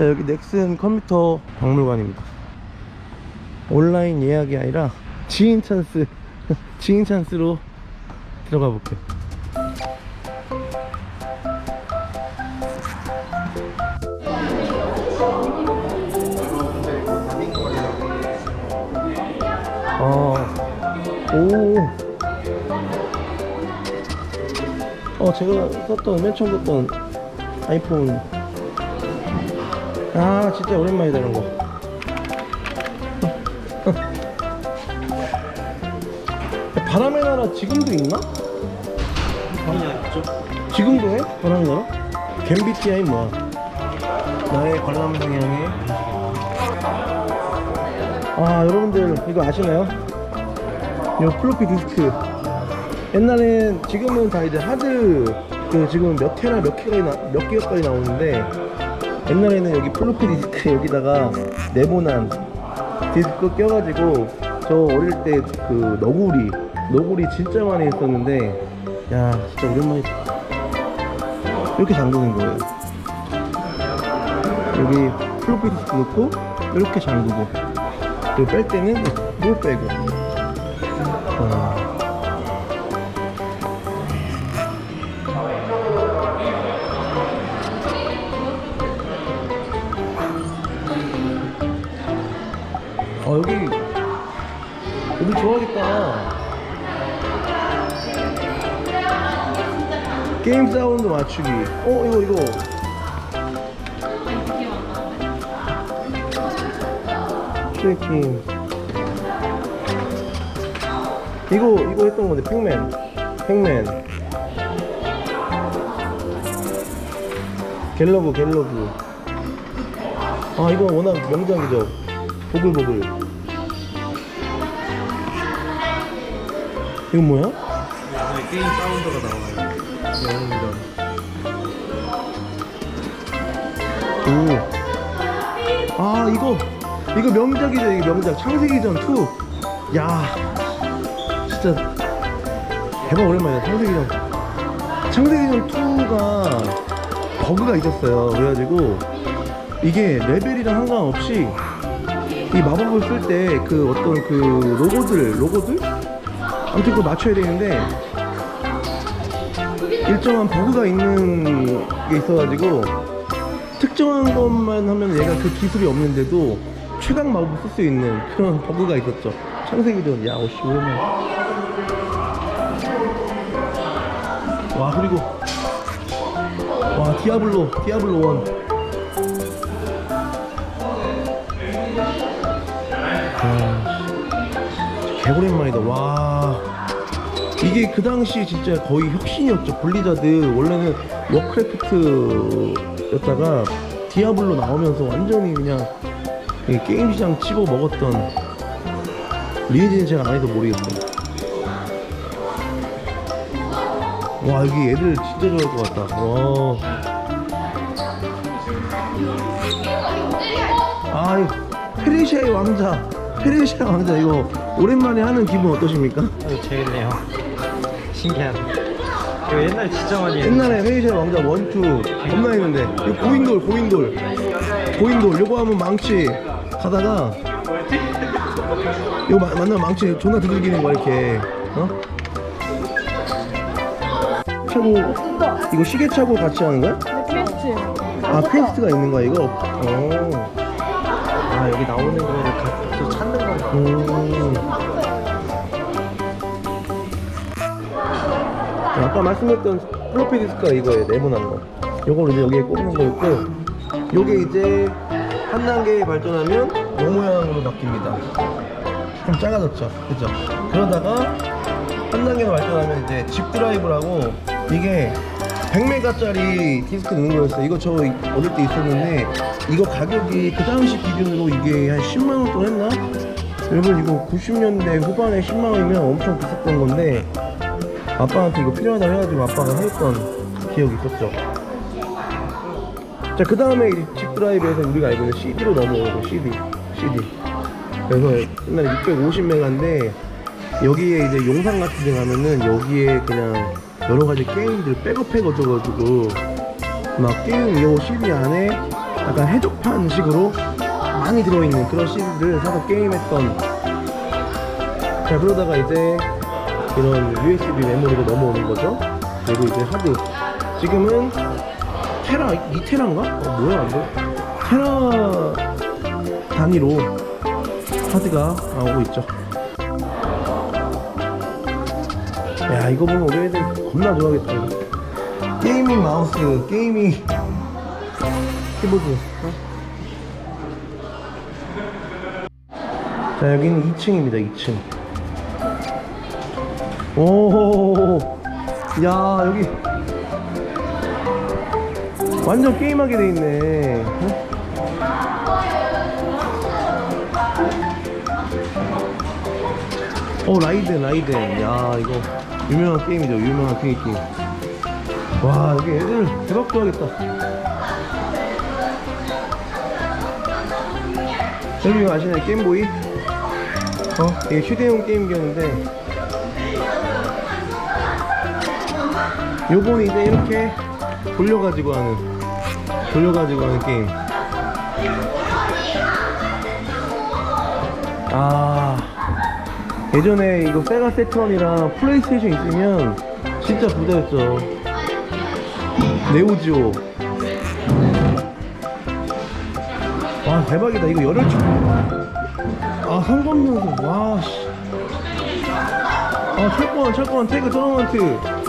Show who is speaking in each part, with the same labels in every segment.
Speaker 1: 자 여기 넥슨 컴퓨터 박물관입니다 온라인 예약이 아니라 지인 찬스 지인 찬스로 들어가 볼게요 아, 오. 어, 제가 썼던, 맨 처음 썼던 아이폰. 아, 진짜 오랜만이다, 이런 거. 바람의 나라 지금도 있나?
Speaker 2: 그냥 있죠?
Speaker 1: 지금도 해? 바람의 나라? 갬비티아이 뭐야? 나의 관람 방향에 아 여러분들 이거 아시나요? 이 플로피 디스크 옛날엔 지금은 다 이제 하드 그 지금 몇 테라 몇 개가 나, 몇 개가까지 나오는데 옛날에는 여기 플로피 디스크 여기다가 네모난 디스크 껴가지고 저 어릴 때 그 너구리 너구리 진짜 많이 했었는데 야 진짜 오랜만에 이렇게 잠그는 거예요. 여기 플로피 디스크 넣고 이렇게 잠그고 그리고 뺄 때는 물 빼고 게임 사운드 맞추기. 어 이거 이거. 트래킹 이거 이거 했던 건데 팩맨. 팩맨. 갤러브 갤러브. 아 이거 워낙 명작이죠. 보글보글. 이건 뭐야?
Speaker 2: 네, 게임 사운드가 나와요. 영웅전.
Speaker 1: 오. 아 이거 이거 명작이죠 이거 명작 창세기전 2. 야 진짜 대박 오랜만이다 창세기전. 창세기전 2가 버그가 있었어요. 그래가지고 이게 레벨이랑 상관없이 이 마법을 쓸 때 그 어떤 그 로고들 로고들 아무튼 그거 맞춰야 되는데 일정한 버그가 있는 게 있어가지고 특정한 것만 하면 얘가 그 기술이 없는데도 최강 마법을 쓸 수 있는 그런 버그가 있었죠. 창세기전, 야, 오씨, 오랜만. 와, 그리고, 와, 디아블로, 디아블로 1. 개오랜만이다, 와. 이게 그 당시 진짜 거의 혁신이었죠. 블리자드 원래는 워크래프트였다가 디아블로 나오면서 완전히 그냥 이 게임 시장 집어 먹었던 리니지는 제가 안 해서 모르겠어요. 와 여기 애들 진짜 좋아할 것 같다. 와. 아, 이 페르시아의 왕자, 페르시아 왕자 이거 오랜만에 하는 기분 어떠십니까?
Speaker 2: 재밌네요. 신기한. 이거 옛날 진짜 많이 했는데.
Speaker 1: 옛날에 페르시아 왕자 원투 겁나 했는데 이거 고인돌 고인돌 고인돌 요거 하면 망치 가다가 이거 마- 만나면 망치 존나 두들기는 거야 이렇게 어? 차고 이거 시계 차고 같이 하는 거야?
Speaker 3: 퀘스트.
Speaker 1: 아 퀘스트가 있는 거야 이거? 어.
Speaker 2: 아, 여기 나오는 거를 찾는 건가?
Speaker 1: 음. 아까 말씀했던 플로피 디스크가 이거예요 네모난 거. 요걸 이제 여기에 꽂는 거였고 요게 이제 한 단계 발전하면 요 모양으로 바뀝니다. 좀 작아졌죠? 그죠? 그러다가 한 단계 더 발전하면 이제 집 드라이브라고 이게 100메가짜리 디스크 넣는 거였어요. 이거 저 어릴 때 있었는데 이거 가격이 그 당시 기준으로 이게 한 10만 원 돈 했나? 여러분 이거 90년대 후반에 10만 원이면 엄청 비쌌던 건데 아빠한테 이거 필요하다고 해가지고 아빠가 해줬던 기억이 있었죠. 자 그 다음에 집 드라이브에서 우리가 알고 있는 CD로 넘어오고 CD CD 그래서 옛날에 650메가인데 여기에 이제 용산 같은 데 가면은 여기에 그냥 여러 가지 게임들 백업해가지고 막 게임 이 CD 안에 약간 해적판 식으로 많이 들어있는 그런 CD를 사서 게임했던. 자 그러다가 이제 이런 USB 메모리로 넘어오는 거죠 그리고 이제 하드 지금은 테라 2테라인가? 어, 뭐야 이거 테라 단위로 하드가 나오고 있죠 야 이거 보면 우리 애들 겁나 좋아하겠다 이거. 게이밍 마우스 게이밍 키보드 어? 자 여기는 2층입니다 2층 오 야 여기. 완전 게임하게 돼 있네. 어? 어 라이든 라이든 야 이거 유명한 게임이죠 유명한 게임 게임 와 여기 애들 대박 좋아하겠다. 여기 아시나요? 게임보이? 어 이게 휴대용 게임기였는데 요건 이제 이렇게 돌려가지고 하는 돌려가지고 하는 게임. 아. 예전에 이거 세가 세트론이랑 플레이스테이션 있으면 진짜 부자였죠. 네오지오. 와 대박이다. 이거 열혈 아 상검명수 와씨. 아 철권 철권 태그 토너먼트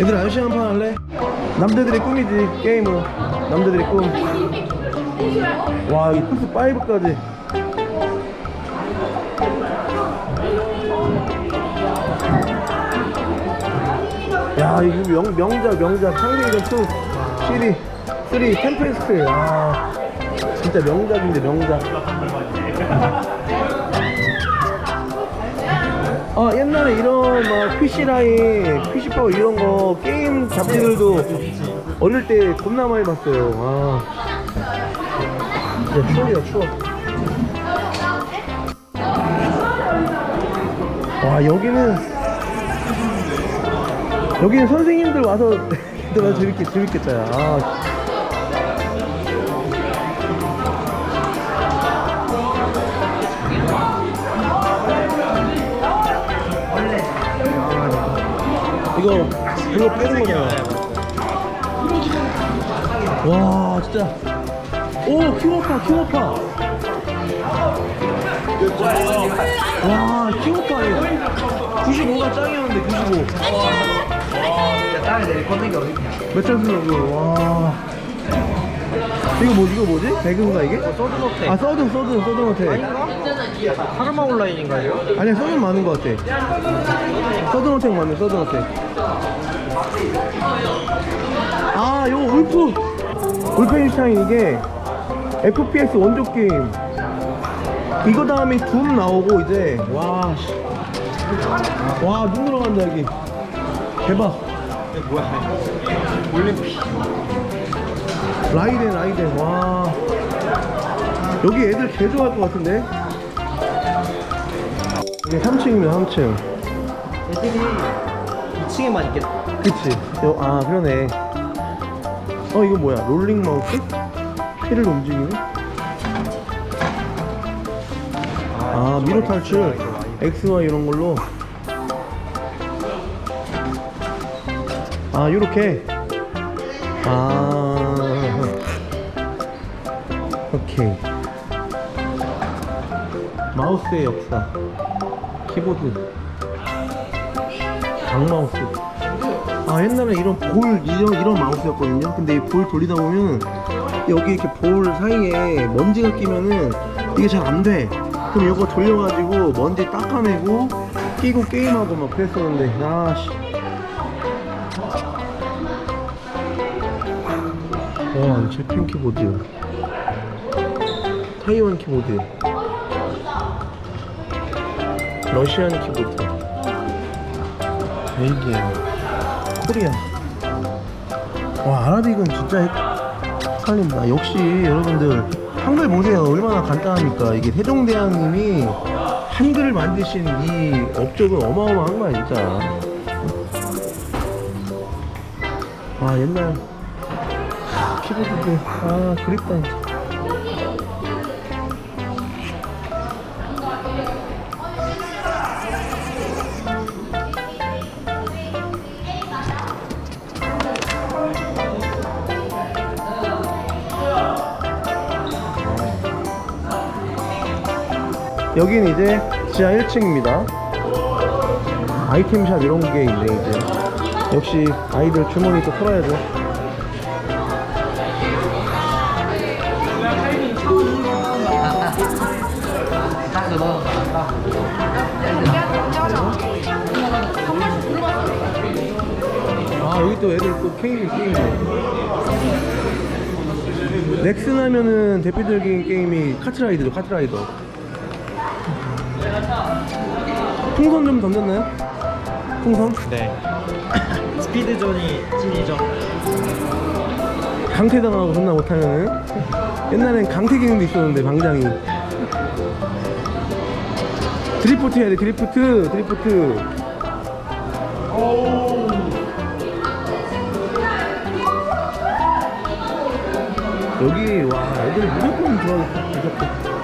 Speaker 1: 얘들 아저씨 한 판 할래? 남자들의 꿈이지 게임은 남자들의 꿈와 여기 플스 5까지. 야 이거 명, 명작 명작. 상대이전 2 CD 3 템페스트 아 진짜 명작인데 명작 아 옛날에 이런 막 PC 라인, PC 파워 이런 거 게임 잡지들도 어릴 때 겁나 많이 봤어요. 아 진짜 추억이다 추억. 와 여기는 여기는 선생님들 와서 와 재밌게 재밌겠다. 야. 아. 이거 그거 빼는 거잖아. 와 진짜. 오 킹오파 킹오파. 와 킹오파 95가 짱이었는데 95. 몇장 쓰는 거? 와. 이거 뭐 이거 뭐지? 배그인가 이게?
Speaker 2: 서든어택
Speaker 1: 아 서든 서든 서든 호텔.
Speaker 2: 하르마 온라인인가요?
Speaker 1: 아니야 서든 많은 것 같아. 서든 호텔 맞네 서든 호텔. 아 요거 울프 울펜슈타인 이게 FPS 원조 게임. 이거 다음에 둠 나오고 이제 와 씨. 와 눈 들어간다 여기. 대박.
Speaker 2: 이게 뭐야 올림픽
Speaker 1: 라이덴 라이덴 와 여기 애들 개 좋아할 것 같은데 여기 3층이면 3층
Speaker 2: 애들이 2층에만 있겠다
Speaker 1: 그치. 여, 아 그러네. 어 이거 뭐야? 롤링 마우스? 피를 움직이는? 아 미로 탈출. XY 이런 걸로. 아 요렇게. 아. 오케이. 마우스의 역사. 키보드. 장마우스 아 옛날에 이런 볼 이런, 이런 마우스였거든요. 근데 이 볼 돌리다 보면 여기 이렇게 볼 사이에 먼지가 끼면은 이게 잘 안 돼. 그럼 이거 돌려가지고 먼지 닦아내고 끼고 게임하고 막 그랬었는데 아씨. 와 재팬 키보드. 타이완 키보드. 러시안 키보드. 벨기에 코리아 와 아라빅은 진짜 헷갈린다 역시 여러분들 한글 보세요. 얼마나 간단합니까? 이게 세종대왕님이 한글을 만드신 이 업적은 어마어마한 거야, 진짜. 아, 옛날 키보드들. 아, 그립다, 진짜. 여기는 이제 지하 1층입니다. 아이템샵 이런 게 있네, 이제. 역시 아이들 주머니 또 털어야죠. 아, 여기 또 애들 또 게임이 게임이네. 넥슨 하면은 대표적인 게임이 카트라이더죠, 카트라이더. 풍선 좀 던졌나요? 풍선?
Speaker 2: 네. 스피드존이 찐이죠.
Speaker 1: 강퇴당하고 존나 못하면은 옛날엔 강퇴 기능도 있었는데 방장이 드리프트 해야 돼 드리프트 드리프트 여기 와 애들 무조건 좋아하겠다 무조건